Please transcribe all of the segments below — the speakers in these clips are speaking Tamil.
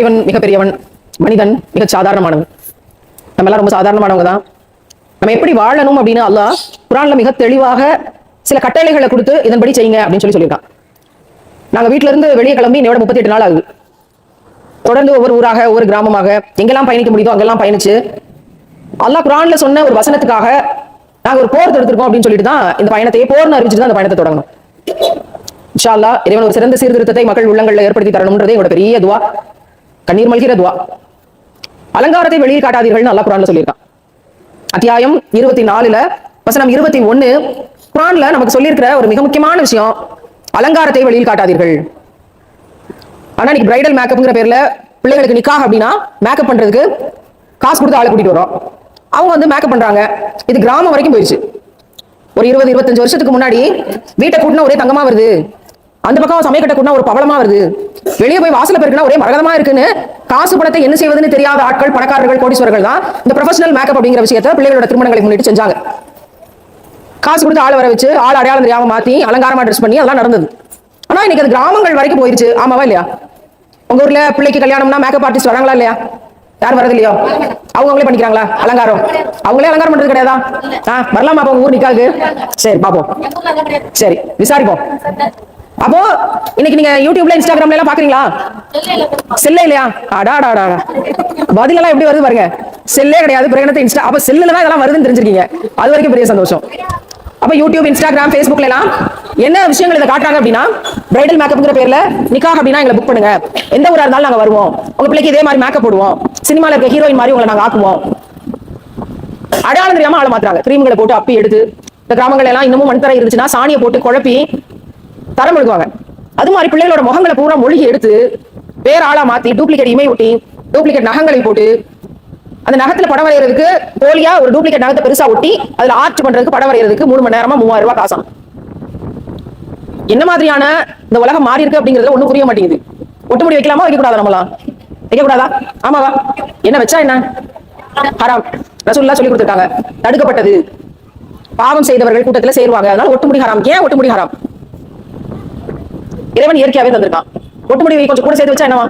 இறைவன் மிகப்பெரியவன் மனிதன் மிக சாதாரணமானவன். நம்ம எல்லாம் ரொம்ப சாதாரணமானவங்க தான். நம்ம எப்படி வாழணும் அப்படின்னு அல்லாஹ் குரான்ல மிக தெளிவாக சில கட்டளைகளை கொடுத்து இதன்படி செய்யுங்க அப்படின்னு சொல்லி சொல்லியிருக்கான். நாங்க வீட்டுல இருந்து வெளியே கிளம்பி என்னோட முப்பத்தி எட்டு நாள் ஆகுது. தொடர்ந்து ஒவ்வொரு ஊராக ஒவ்வொரு கிராமமாக எங்கெல்லாம் பயணிக்க முடியுதோ அங்கெல்லாம் பயணிச்சு அல்லாஹ் குரான்ல சொன்ன ஒரு வசனத்துக்காக நாங்க ஒரு போர் தடுத்திருக்கோம் அப்படின்னு சொல்லிட்டு தான் இந்த பயணத்தையே போர்னு அறிவிச்சுட்டு தான் அந்த பயணத்தை தொடங்கணும். இன்ஷா இறைவன் ஒரு சிறந்த சீர்திருத்தத்தை மக்கள் உள்ளங்களில் ஏற்படுத்தி தரணும்ன்றதே என்னோட பெரிய துவா. கண்ணீர் மல்கிற துவா. அலங்காரத்தை வெளியில் காட்டாதீர்கள்னு அல்லா குரான்ல சொல்லியிருக்கான். அத்தியாயம் இருபத்தி நாலுல வசனம் இருபத்தி ஒண்ணு குரான்ல நமக்கு சொல்லியிருக்கிற ஒரு மிக முக்கியமான விஷயம் அலங்காரத்தை வெளியில் காட்டாதீர்கள். ஆனா இன்னைக்கு பிரைடல் மேக்கப்ங்கிற பேர்ல பிள்ளைகளுக்கு நிக்காக அப்படின்னா மேக்கப் பண்றதுக்கு காசு கொடுத்து ஆளை கூட்டிட்டு வரோம் அவங்க வந்து மேக்கப் பண்றாங்க. இது கிராமம் வரைக்கும் போயிடுச்சு ஒரு இருபது இருபத்தஞ்சு வருஷத்துக்கு முன்னாடி வீட்டை கூட்டினா ஒரே தங்கமா வருது. அந்த பக்கம் சமயக்கட்டை கூட்டினா ஒரு பவளமா வருது. வெளியே போய் வாசல பெருக்குனா ஒரே மரகதமா இருக்குன்னு காசு பணத்தை என்ன செய்வதுன்னு தெரியாத ஆட்கள் பணக்காரர்கள் கோடீஸ்வரர்கள் தான் இந்த ப்ரொஃபஷனல் மேக்கப் அப்படிங்கிற விஷயத்த பிள்ளைகளோட திருமணங்களை முன்னிட்டு செஞ்சாங்க. காசு கொடுத்து ஆள் வர வச்சு ஆள் அடையாளம் தெரியாம மாத்தி அலங்காரமா ட்ரெஸ் பண்ணி அதெல்லாம் நடந்தது. ஆனா இன்னைக்கு அது கிராமங்கள் வரைக்கும் போயிருச்சு. ஆமாவா இல்லையா? உங்க ஊர்ல பிள்ளைக்கு கல்யாணம்னா மேக்கப் ஆர்டிஸ்ட் வராங்களா இல்லையா? யாரும் வரது இல்லையோ அவங்க அவங்களே பண்ணிக்கிறாங்களா? அலங்காரம். அவங்களே அலங்காரம் பண்றது கிடையாதா? ஆ வரலாமா அப்போ உங்க ஊர் நிக்காது? சரி பாப்போம். சரி விசாரிப்போம். அப்போ இன்னைக்கு நீங்க யூடியூப்ல இன்ஸ்டாகிராம்ல எல்லாம் பாக்குறீங்களா? செல்லே இல்லையா? அடா பதில் எல்லாம் எப்படி வருது பாருங்க. செல்லே கிடையாது பிரகடனத்தை இன்ஸ்டா அப்ப செல்லுல தான் இதெல்லாம் வருதுன்னு தெரிஞ்சிருக்கீங்க. அது வரைக்கும் பெரிய சந்தோஷம். அப்ப யூடியூப் இன்ஸ்டாகிராம் ஃபேஸ்புக்ல எல்லாம் என்ன விஷயங்கள் இதை காட்டுறாங்க அப்படின்னா பிரைடல் மேக்கப்ங்கிற பேர்ல நிக்காக அப்படின்னா எங்களை புக் பண்ணுங்க. எந்த ஊரா இருந்தாலும் நாங்க வருவோம். உங்க பிள்ளைக்கு இதே மாதிரி மேக்கப் போடுவோம். சினிமால இருக்க ஹீரோயின் மாதிரி உங்களை நாங்க ஆக்குவோம். அடையாளம் தெரியாம ஆள மாத்துறாங்க. கிரீம்களை போட்டு அப்பி எடுத்து இந்த கிராமங்கள் எல்லாம் இன்னமும் மண்தரை இருந்துச்சுன்னா சாணியை போட்டு குழப்பி தரம் எழுதுவாங்க அது மாதிரி பிள்ளைகளோட முகங்களை பூரா மொழிகி எடுத்து வேற ஆளா மாத்தி டூப்ளிகேட் இமை ஒட்டி டூப்ளிகேட் நகங்களை போட்டு அந்த நகத்துல படம் வரைகிறதுக்கு போலியா ஒரு டூப்ளிகேட் நகத்தை பெருசா ஒட்டி அதுல ஆர்ட் பண்றதுக்கு படம் வரைகிறதுக்கு மூணு மணி நேரமா மூவாயிரம் ரூபாய் காசாம். என்ன மாதிரியான இந்த உலகம் மாறி இருக்கு அப்படிங்கறதுல ஒண்ணும் புரிய மாட்டேங்குது. ஒட்டுமுடி வைக்கலாமா? வைக்க கூடாதா நம்மளாம் வைக்க கூடாதா ஆமாவா? என்ன வச்சா என்ன? ஹராம். ரசூல்லா சொல்லி கொடுத்துருக்காங்க. தடுக்கப்பட்டது. பாவம் செய்தவர்கள் கூட்டத்துல சேருவாங்க. அதனால ஒட்டுமுடி ஹராம். ஏன் ஒட்டுமுடி ஹராம்? இறைவன் இயற்கையாவே தந்திருக்கான். ஒட்டுமுடி முடிவை கொஞ்சம் கூட சேர்த்து வச்சா என்னவா?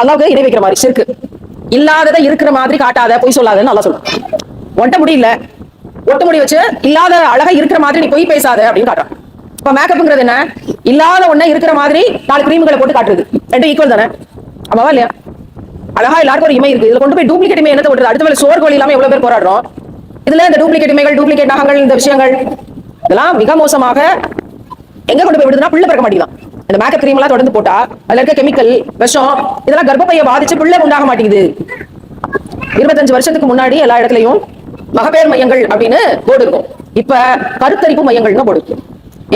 அல்லாவுக்கு இணை வைக்கிற மாதிரி சிறுக்கு. இல்லாததை இருக்கிற மாதிரி காட்டாத பொய் சொல்லாதன்னு நல்லா சொல்லும் ஒட்ட முடியல இல்ல. ஒட்ட முடி வச்சு இல்லாத அழகா இருக்கிற மாதிரி நீ பொய் பேசாத அப்படின்னு காட்டுறான். இப்ப மேக்கப்ங்கிறது என்ன? இல்லாத ஒண்ணு இருக்கிற மாதிரி நாலு கிரீம்களை போட்டு காட்டுறது. ரெண்டும் ஈக்குவல் தானே? ஆமாவா இல்லையா? அழகா எல்லாருக்கும் ஒரு இமை இருக்கு. இதுல கொண்டு போய் டூப்ளிகேட் இமை என்ன போடுறது அடுத்த வேலை சோர் கோழி இல்லாம எவ்வளவு பேர் போராடுறோம்? இதுல இந்த டூப்ளிகேட் இமைகள் டூப்ளிகேட் நகங்கள் இந்த விஷயங்கள் இதெல்லாம் மிக மோசமாக எங்க கொண்டு போய் விடுதுன்னா பிள்ளை பிறக்க மாட்டேங்குதான். இந்த மேக்கப் கிரீம் எல்லாம் தொடர்ந்து போட்டா அதுல இருக்க கெமிக்கல் விஷம் இதெல்லாம் கர்ப்பப்பையை பாதிச்சு பிள்ளை உண்டாக மாட்டேங்குது. இருபத்தஞ்சு வருஷத்துக்கு முன்னாடி எல்லா இடத்துலயும் மகப்பேர் மையங்கள் அப்படின்னு போர்டு இருக்கும். இப்ப கருத்தரிப்பு மையங்கள்னு போர்டு இருக்கு.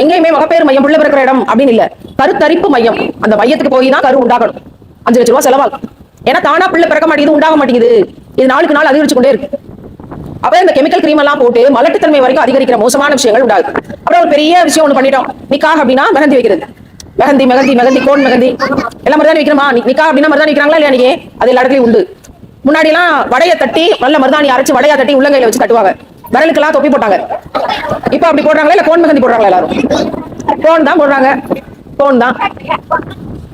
எங்கேயுமே மகப்பேர் மையம் பிள்ளை பிறக்கிற இடம் அப்படின்னு இல்ல. கருத்தரிப்பு மையம் அந்த மையத்துக்கு போய் தான் கரு உண்டாகணும். அஞ்சு லட்சம் ரூபாய் செலவாகும். ஏன்னா தானா பிள்ளை பிறக்க மாட்டேங்குது உண்டாக மாட்டேங்குது. இது நாளுக்கு நாள் அதிகரிச்சு கொண்டே இருக்கு. அப்புறம் இந்த கெமிக்கல் கிரீம் எல்லாம் போட்டு மலட்டுத்தன்மை வரைக்கும் அதிகரிக்கிற மோசமான விஷயங்கள் உண்டாகுது. அப்புறம் ஒரு பெரிய விஷயம் ஒண்ணு பண்ணிட்டோம். நிக்காக அப்படின்னா மெகந்தி வைக்கிறது. மெகந்தி மெஹந்தி மெகந்தி கோன் மெஹந்தி எல்லாம் மருதாணி வைக்கிறமா? நிக்கா அப்படின்னா மருதாணி வைக்கிறாங்களா இல்லையா நீங்க? அது எல்லா இடத்துலயும் உண்டு. முன்னாடி எல்லாம் வடைய தட்டி நல்ல மருதாணி அரைச்சு வடையா தட்டி உள்ளங்கையில வச்சு கட்டுவாங்க. விரலுக்கெல்லாம் தொப்பி போட்டாங்க. இப்ப அப்படி போடுறாங்களா இல்ல கோன் மெகந்தி போடுறாங்களா எல்லாரும்? கோன் தான் போடுறாங்க. கோன் தான்.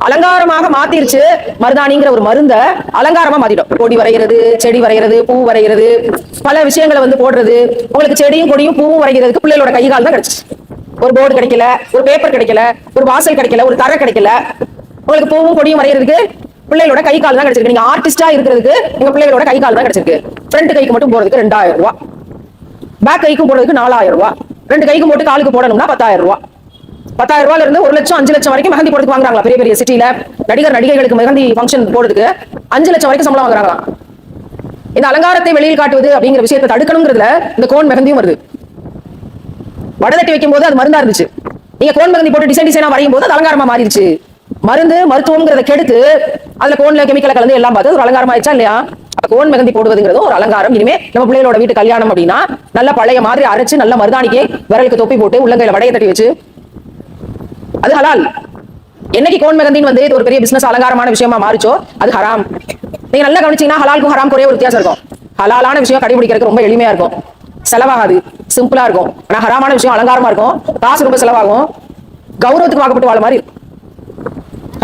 அலங்காரமாக மாத்திருச்சு. மருதாணிங்கிற ஒரு மருந்த அலங்காரமா மாத்திடும் கொடி வரைகிறது செடி வரைகிறது பூ வரைகிறது பல விஷயங்களை வந்து போடுறது. உங்களுக்கு செடியும் கொடியும் பூவும் வரைகிறதுக்கு பிள்ளைகளோட கை கால் தான் கிடைச்சு ஒரு போர்டு கிடைக்கல ஒரு பேப்பர் கிடைக்கல ஒரு வாசல் கிடைக்கல ஒரு தரை கிடைக்கல. உங்களுக்கு பூவும் கொடியும் வரைகிறதுக்கு பிள்ளைகளோட கை கால் தான் கிடைச்சிருக்கு. நீங்க ஆர்டிஸ்டா இருக்கிறதுக்கு உங்க பிள்ளைகளோட கை கால் தான் கிடைச்சிருக்கு. ஃப்ரண்ட் கைக்கு மட்டும் போறதுக்கு ரெண்டாயிரம் ரூபாய். பேக் கைக்கும் போடுறதுக்கு நாலாயிரம் ரூபாய். ரெண்டு கைக்கும் போட்டு காலுக்கு போடணும்னா பத்தாயிரம் ரூபாய். பத்தாயிரம் ரூபாயில இருந்து ஒரு லட்சம் அஞ்சு லட்சம் வரைக்கும் மெஹந்தி போடுறதுக்கு வாங்குறாங்களா? பெரிய பெரிய சிட்டியில நடிகர் நடிகைகளுக்கு மெஹந்தி ஃபங்க்ஷன் போடுறதுக்கு அஞ்சு லட்சம் வரைக்கும் சம்பளம் வாங்குறாங்களா இந்த அலங்காரத்தை வெளியில் காட்டுவது அப்படிங்கிற விஷயத்தை தடுக்கணுங்கிறதுல இந்த கோன் மெஹந்தியும் வருது. வடதட்டி வைக்கும் போது அது மருந்தா இருந்துச்சு. நீங்க கோன் மெஹந்தி போட்டு டிசைன் டிசைனா வரையும் போது அது அலங்காரமா மாறிடுச்சு. மருந்து மருத்துவம்ங்கிறத கெடுத்து அதுல கோன்ல கெமிக்கலை கலந்து எல்லாம் பார்த்து அது ஒரு அலங்காரம் ஆயிடுச்சா இல்லையா? அப்ப கோன் மெகந்தி போடுவதுங்கிறது ஒரு அலங்காரம். இனிமே நம்ம பிள்ளைகளோட வீட்டு கல்யாணம் அப்படின்னா நல்ல பழைய மாதிரி அரைச்சு நல்ல மருதாணிக்கு விரலுக்கு தொப்பி போட்டு உள்ளங்கையில வடைய தட்டி வச்சு அது ஹலால் என்னைக்கு கோன் மெகந்தின் வந்து இது ஒரு பெரிய பிசினஸ் அலங்காரமான விஷயமா மாறிச்சோ அது ஹராம் நீங்க நல்லா கவனிச்சீங்கன்னா ஹலாலுக்கும் ஹராம் ஒரே ஒரு வித்தியாசம் இருக்கும். ஹலாலான விஷயம் கடைபிடிக்கிறதுக்கு ரொம்ப எளிமையா இருக்கும். செலவாகாது சிம்பிளா இருக்கும். ஆனா ஹராமான விஷயம் அலங்காரமா இருக்கும். காசு ரொம்ப செலவாகும். கௌரவத்துக்கு வாக்கப்பட்டு வாழ மாதிரி இருக்கும்.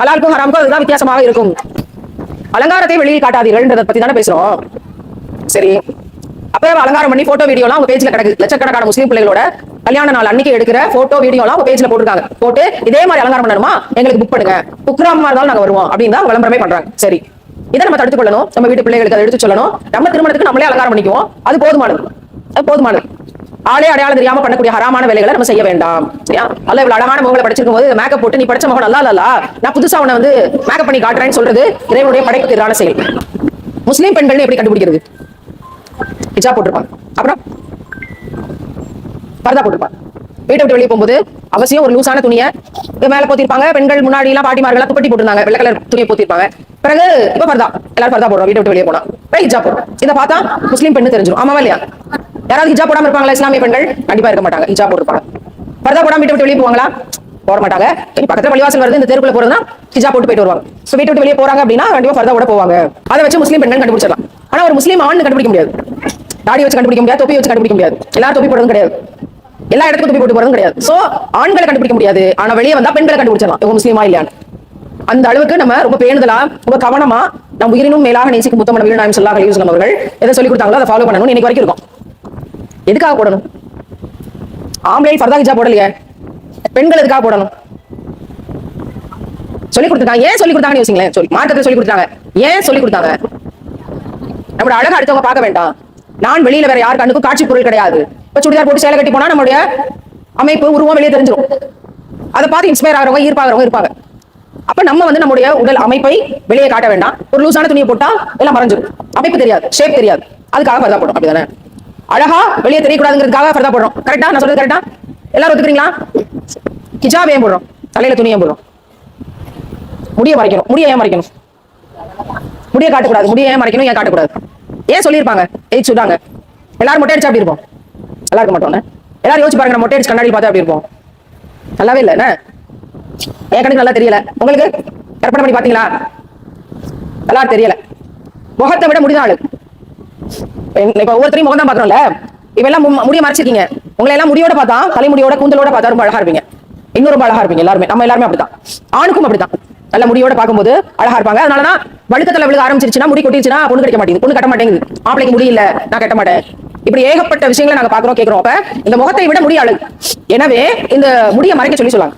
ஹலாலுக்கும் ஹராமுக்கும் அதுதான் வித்தியாசமாக இருக்கும். அலங்காரத்தை வெளியில் காட்டாதீர்கள்ன்றதை பத்தி தானே பேசுறோம். சரி. அப்ப அலங்காரம் பண்ணி போட்டோ வீடியோலாம் உங்க பேஜ்ல கிடக்கு. லட்சக்கணக்கான முஸ்லீம் பிள்ளைகளோட கல்யாண நாள் அன்னைக்கு எடுக்கிற போட்டோ வீடியோலாம் உங்க பேஜ்ல போட்டுருக்காங்க. போட்டு இதே மாதிரி அலங்காரம் பண்ணணுமா? எங்களுக்கு புக் பண்ணுங்க. குக்ராமா இருந்தாலும் நாங்க வருவோம் அப்படின்னு தான் விளம்பரமே பண்றாங்க. சரி. இதை நம்ம தடுத்து கொள்ளணும். நம்ம வீட்டு பிள்ளைகளுக்கு அதை எடுத்து சொல்லணும். நம்ம திருமணத்துக்கு நம்மளே அலங்காரம் பண்ணிக்குவோம். அது போதுமானது. அது போதுமானது. ஆளே அடையாளம் தெரியாம பண்ணக்கூடிய ஹராமான வேலைகளை நம்ம செய்ய வேண்டாம். சரியா? அல்ல இவ்வளவு அழகான முகங்களை படிச்சிருக்கும் போது மேக்கப் போட்டு நீ படிச்ச முகம் நல்லா இல்ல நான் புதுசா உன வந்து மேக்கப் பண்ணி காட்டுறேன்னு சொல்றது இறைவனுடைய படைப்புக்கு எதிரான செயல். முஸ்லீம் பெண்கள் எப்படி கண்டுபிடிக்கிறது? ஹிஜாப் போட்டிருப்பாங்க. அப்புறம்? பர்தா போட்டிருப்பாங்க வீட்டை விட்டு வெளியே போகும்போது அவசியம் ஒரு லூசான துணியை இங்க மேல போத்திருப்பாங்க. பெண்கள் முன்னாடி எல்லாம் பாட்டிமார்கள் துப்பட்டி போட்டிருந்தாங்க. வெள்ளை கலர் துணியை போத்திருப்பாங்க. பிறகு இப்ப பர்தா எல்லாரும் பர்தா போடுறோம். வீட்டை விட்டு வெளியே போனா. பிறகு ஹிஜாப் போடுறோம். இதை பார்த்தா முஸ்லீம் பெண்ணு தெரிஞ்சிடும் ஆமாவா இல்லையா? யாராவது ஹிஜா போடாம இருப்பாங்களா? இஸ்லாமிய பெண்கள் கண்டிப்பா இருக்க மாட்டாங்க. ஹிஜா போட்டிருப்பாங்க. பர்தா போடாம வீட்டை விட்டு வெளியே போவாங்களா? போட மாட்டாங்க. இனி பக்கத்துல பள்ளிவாசல் வருது. இந்த தெருக்குள்ள போறதுனா ஹிஜா போட்டு போயிட்டு வருவாங்க. சோ வீட்டை விட்டு வெளியே போறாங்க அப்படின்னா கண்டிப்பா பர்தா கூட போவாங்க. அதை வச்சு முஸ்லீம் பெண்கள் கண்டுபிடிச்சிடலாம். ஆனா ஒரு முஸ்லீம் ஆண் கண்டுபிடிக்க முடியாது. தாடி வச்சு கண்டுபிடிக்க முடியாது. தொப்பி வச்சு கண்டுபிடிக்க முடியாது. எல்லாரும் தொப்பி போடுறதும் கிடையாது. எல்லா இடத்துக்கும் துப்பி போட்டு போறதும் கிடையாது. சோ ஆண்களை கண்டுபிடிக்க முடியாது. ஆனா வெளியே வந்தா பெண்களை கண்டுபிடிச்சிடலாம். இவங்க முஸ்லீமா இல்லையான்னு அந்த அளவுக்கு நம்ம ரொம்ப பேணுதலா ரொம்ப கவனமா நம்ம உயிரினும் மேலாக நேசிக்கும் முத்தம் நவீன நாயம் சொல்லாக யூஸ்லம் அவர்கள் எதை சொல்லி கொடுத்தாங்களோ அதை ஃபாலோ பண்ணணும் இன்னைக்கு வரைக்கும் இருக்கும். எதுக்காக போடணும்? ஆம்பளை ஃபர்தா ஹிஜா போடலையே? பெண்கள் எதுக்காக போடணும்? சொல்லி கொடுத்துருக்காங்க. ஏன் சொல்லி கொடுத்தாங்கன்னு யோசிங்களேன். சொல்லி மார்க்கத்தை சொல்லி கொடுத்தாங்க ஏன் சொல்லி கொடுத்தாங்க? நம்மளோட அழகா அடுத்தவங்க பார்க்க வேண்டாம். நான் வெளியில வேற யார் கண்ணுக்கும் காட்சி பொருள் கிடையாது. இப்போ சுடிதார் போட்டு சேலை கட்டி போனா நம்மளுடைய அமைப்பு உருவம் வெளியே தெரிஞ்சிடும் அதை பார்த்து இன்ஸ்பயர் ஆகிறவங்க ஈர்ப்பாகிறவங்க இருப்பாங்க. அப்ப நம்ம வந்து நம்முடைய உடல் அமைப்பை வெளியே காட்ட வேண்டாம். ஒரு லூசான துணியை போட்டா எல்லாம் மறைஞ்சிடும் அமைப்பு தெரியாது ஷேப் தெரியாது. அதுக்காக ஃபர்தா போடுறோம் அப்படிதானே? அழகா வெளியே தெரியக்கூடாதுங்கிறதுக்காக ஃபர்தா போடுறோம். கரெக்டா நான் சொல்றது கரெக்டா எல்லாரும் ஒத்துக்கிறீங்களா? கிஜாப் ஏன் போடுறோம்? தலையில துணி ஏன் போடுறோம்? முடிய மறைக்கணும். முடிய ஏன் மறைக்கணும்? முடிய காட்டக்கூடாது. முடிய ஏன் மறைக்கணும்? ஏன் காட்டக்கூடாது? ஏன் சொல்லியிருப்பாங்க? எயிட் சொல்றாங்க. எல்லாரும் மொட்டை அடிச்சா அப்படி இருப்போம். நல்லா இருக்க மாட்டோம் எல்லாரும் யோசிச்சு பாருங்க மொட்டை அடிச்சு கண்ணாடி பார்த்தா அப்படி இருப்போம்? நல்லாவே இல்லை என்ன? என் கணக்கு நல்லா தெரியல. உங்களுக்கு கற்பனை பண்ணி பாத்தீங்களா நல்லா தெரியல. முகத்தை விட முடிந்த ஆளு. இப்ப- ஒவ்வொருத்தரையும் முகம் தான் பாக்குறோம்ல இவெல்லாம் மு- முடிய மறைச்சிருக்கீங்க. உங்களை எல்லாம் முடியோட பார்த்தா தலைமுடியோட கூந்தலோட பார்த்தா ரொம்ப அழகா இருப்பீங்க. இன்னும் ரொம்ப அழகா இருப்பீங்க எல்லாருமே. நம்ம எல்லாருமே அப்படிதான் ஆணுக்கும் அப்படிதான் நல்ல முடியோட பார்க்கும்போது அழகா இருப்பாங்க. அதனாலதான் வழுக்கத்துல விழுக ஆரம்பிச்சிருச்சுன்னா முடி கொட்டிருச்சுன்னா பொண்ணு கிடைக்க மாட்டேங்குது. பொண்ணு கட்ட மாட்டேங்குது. ஆப்பிளைக்கு முடியல நான் கட்ட மாட்டேன். இப்படி ஏகப்பட்ட விஷயங்களை நாங்க பாக்குறோம் கேக்குறோம். அப்ப இந்த முகத்தை விட முடி அழகு. எனவே இந்த முடிய மறைக்க சொல்லி சொல்லாங்க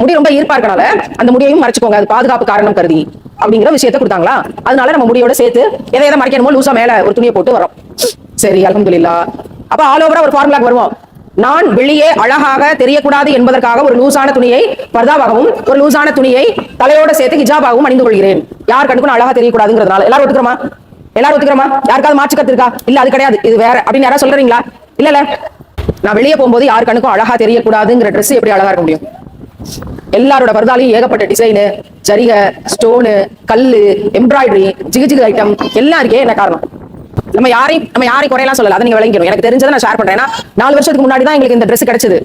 முடி ரொம்ப ஈர்ப்பா இருக்கனால அந்த முடியையும் மறைச்சுக்கோங்க. அது பாதுகாப்பு காரணம் கருதி அப்படிங்கிற விஷயத்த கொடுத்தாங்களா? அதனால நம்ம முடியோட சேர்த்து எதை எதை மறைக்கணுமோ லூசா மேல ஒரு துணியை போட்டு வரோம் சரி அல்ஹம்துலில்லாஹ் அப்ப ஆல் ஓவரா ஒரு ஃபார்முலாக்கு வருவோம். நான் வெளியே அழகாக தெரியக்கூடாது என்பதற்காக ஒரு லூசான துணியை பர்தாவாகவும் ஒரு லூசான துணியை தலையோட சேர்த்து ஹிஜாபாகவும் அணிந்து கொள்கிறேன். யார் கண்டுக்கும் அழகா தெரியக்கூடாதுங்கிறதுனால. எல்லாரும் ஒத்துக்கிறோமா? எல்லாரும் ஒத்துக்கிறோமா? யாருக்காவது மாற்று கத்துருக்கா இருக்கா? இல்ல அது கிடையாது. இது வேற. அப்படின்னு யாராவது சொல்றீங்களா? இல்ல இல்ல. நான் வெளியே போகும்போது யாரு கண்ணுக்கும் அழகா தெரியக்கூடாதுங்கிற ட்ரெஸ் எப்படி அழகா இருக்க முடியும்? எல்லாரோட பர்தாலையும் ஏகப்பட்ட டிசைனு சரிக ஸ்டோனு கல்லு எம்ப்ராய்டரி ஜிகு ஜிகு ஐட்டம் எல்லாம் இருக்கே என்ன காரணம்? நம்ம யாரையும் நம்ம யாரையும் குறையெல்லாம் சொல்லல. அதை நீங்க விளங்கிடும் எனக்கு தெரிஞ்சதை நான் ஷேர் பண்றேன். ஏன்னா நாலு வருஷத்துக்கு முன்னாடி தான் எங்களுக்கு இந்த ட்ரெஸ் கிடைச்சது.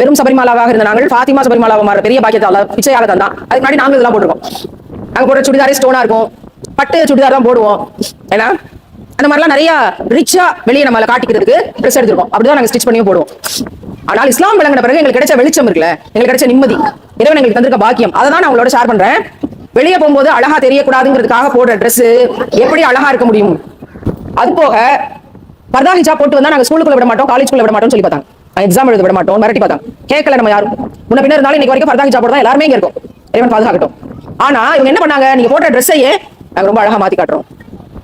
வெறும் சபரிமாலாவாக இருந்த நாங்கள் ஃபாத்திமா சபரிமாலாவை மாற பெரிய பாக்கியத்தால பிச்சையாக தந்தான் அதுக்கு முன்னாடி நாங்களும் இதெல்லாம் போட்டிருக்கோம். நாங்கள் போடுற சுடிதாரே ஸ்டோனா இருக்கும். பட்டு சுடிதார் தான் போடுவோம். ஏன்னா அந்த மாதிரிலாம் நிறைய ரிச்சா வெளியே நம்மள காட்டிக்கிறதுக்கு ட்ரெஸ் எடுத்திருக்கோம். அப்படிதான் நாங்க ஸ்டிச் பண்ணியும் போடுவோம். ஆனால் இஸ்லாம் விளங்கின பிறகு எங்களுக்கு கிடைச்ச வெளிச்சம் இருக்குல்ல எங்களுக்கு கிடைச்ச நிம்மதி இறைவன் எங்களுக்கு தந்திருக்க பாக்கியம் அதை தான் நான் உங்களோட ஷேர் பண்றேன். வெளியே போகும்போது அழகா தெரியக்கூடாதுங்கிறதுக்காக போடுற ட்ரெஸ் எப்படி அழகா இருக்க முடியும்? அது போக பர்தா ஹிஜா போட்டு வந்தா நாங்க ஸ்கூலுக்குள்ள விட மாட்டோம் காலேஜ்க்குள்ள விட மாட்டோம்னு சொல்லி பார்த்தாங்க. எக்ஸாம் எழுத விட மாட்டோம் மிரட்டி பார்த்தாங்க. கேட்கல நம்ம யாரும். முன்ன பின்ன இருந்தாலும் இன்னைக்கு வரைக்கும் பர்தா ஹிஜா போட்டு தான் எல்லாருமே இங்க இருக்கும். இறைவன் பாதுகாக்கட்டும். ஆனா இவங்க என்ன பண்ணாங்க? நீங்க போடுற ட்ரெஸ்ஸையே நாங்க ரொம்ப அழகா மாத்தி காட்டுறோம்.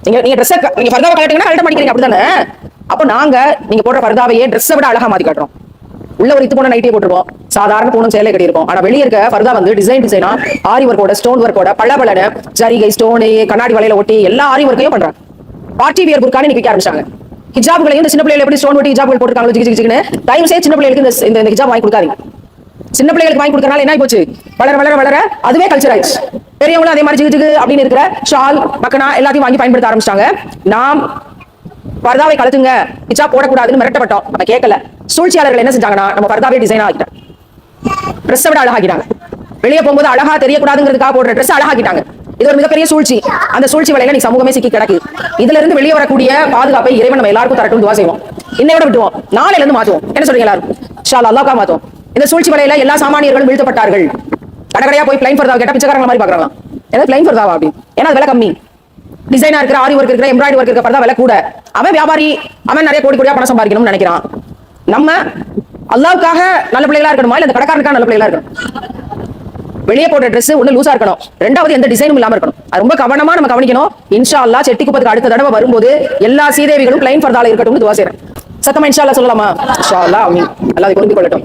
நீங்க நீங்க ட்ரெஸ் நீங்க ஃபர்தாவை கலட்டிங்கன்னா கழட்ட மாட்டேங்கிறீங்க அப்படிதானே? அப்போ நாங்க நீங்க போடுற ஃபர்தாவையே ட்ரெஸ்ஸை விட அழகா மாத்தி காட்டுறோம். உள்ள ஒரு இத்து போன நைட்டே போட்டுருவோம். சாதாரண பூணும் சேலை கட்டியிருப்போம். ஆனா வெளியே இருக்க ஃபர்தா வந்து டிசைன் டிசைனா ஆரி ஒர்க்கோட ஸ்டோன் ஒர்க்கோட பல பலன ஜரிகை ஸ்டோனு கண்ணாடி வலையில ஒட்டி எல்லா ஆரி ஒர்க்கையும் பண்றாங்க. பார்ட்டி வியர் புர்கானி நிக்க ஆரம்பிச்சாங்க. ஹிஜாபுகளையும் இந்த சின்ன பிள்ளைகள் எப்படி ஸ்டோன் ஒட்டி ஹிஜாபுகள் போட்டுருக்காங்க ஜிகு ஜிகு தயவு செய்து சின்ன பிள்ளைகளுக்கு இந்த இந்த- ஹிஜாப் வாங்கி கொடுக்காதீங்க. சின்ன பிள்ளைகளுக்கு வாங்கி கொடுக்கறனால என்ன போச்சு? வளர வளர வளர அதுவே கல்ச்சர் ஆயிடுச்சு. பெரியவங்களும் அதே மாதிரி ஜிகு அப்படின்னு இருக்கிற ஷால் பக்கனா எல்லாத்தையும் வாங்கி பயன்படுத்த ஆரம்பிச்சிட்டாங்க. நாம் பர்தாவை கலத்துங்க இச்சா போடக்கூடாதுன்னு மிரட்டப்பட்டோம். நம்ம கேட்கல. சூழ்ச்சியாளர்கள் என்ன செஞ்சாங்கன்னா நம்ம பர்தாவே டிசைன் ஆகிட்டாங்க ட்ரெஸ்ஸை விட அழகாக்கிட்டாங்க. வெளியே போகும்போது அழகா தெரியக்கூடாதுங்கிறதுக்காக போடுற ட்ரெஸ் அழகாக்கிட்டாங்க. இது ஒரு மிகப்பெரிய சூழ்ச்சி. அந்த சூழ்ச்சி வலையில நீ சமூகமே சிக்கி கிடக்குது இதுல இருந்து வெளியே வரக்கூடிய பாதுகாப்பை இறைவன் நம்ம எல்லாருக்கும் தரட்டும் துவா செய்வோம். இன்னையோட விட்டுவோம் நாளையில இருந்து மாத்துவோம் என்ன சொல்றீங்க எல்லாரும்? ஷால் அல்லாக்கா மாத்துவோம். இந்த சூழ்ச்சி வலையில எல்லா சாமானியர்களும் வீழ்த்தப்பட்டார்கள். கடைக்கடையா போய் பிளைன் ஃபர்தாவை கேட்டா பிச்சைக்காரங்க மாதிரி பாக்குறாங்க. ஏதாவது பிளைன் ஃபர்தாவா அப்படி. ஏன்னா அது விலை கம்மி. டிசைனா இருக்கிற ஆரி ஒர்க் இருக்கிற எம்ப்ராய்டரி ஒர்க் இருக்கிற ஃபர்தா விலை கூட. அவன் வியாபாரி அவன் நிறைய கோடி கோடியா பணம் சம்பாதிக்கணும்னு நினைக்கிறான். நம்ம அல்லாவுக்காக நல்ல பிள்ளைகளா இருக்கணுமா? இல்ல இந்த கடைக்காரனுக்காக நல்ல பிள்ளைகளா இருக்கணும்? வெளியே போட்ட ட்ரெஸ் ஒண்ணு லூசா இருக்கணும். ரெண்டாவது எந்த டிசைனும் இல்லாம இருக்கணும். அது ரொம்ப கவனமா நம்ம கவனிக்கணும். இன்ஷா அல்லாஹ் செட்டி குப்பத்துக்கு அடுத்த தடவை வரும்போது எல்லா சீதேவிகளும் பிளைன் ஃபர்தால இருக்கட்டும் துவா செய்றேன். சத்தமா இன்ஷா அல்லா சொல்லலாமா இன்ஷா அல்லா ஆமீன் அல்லாஹ் கொள்ளட்டும்.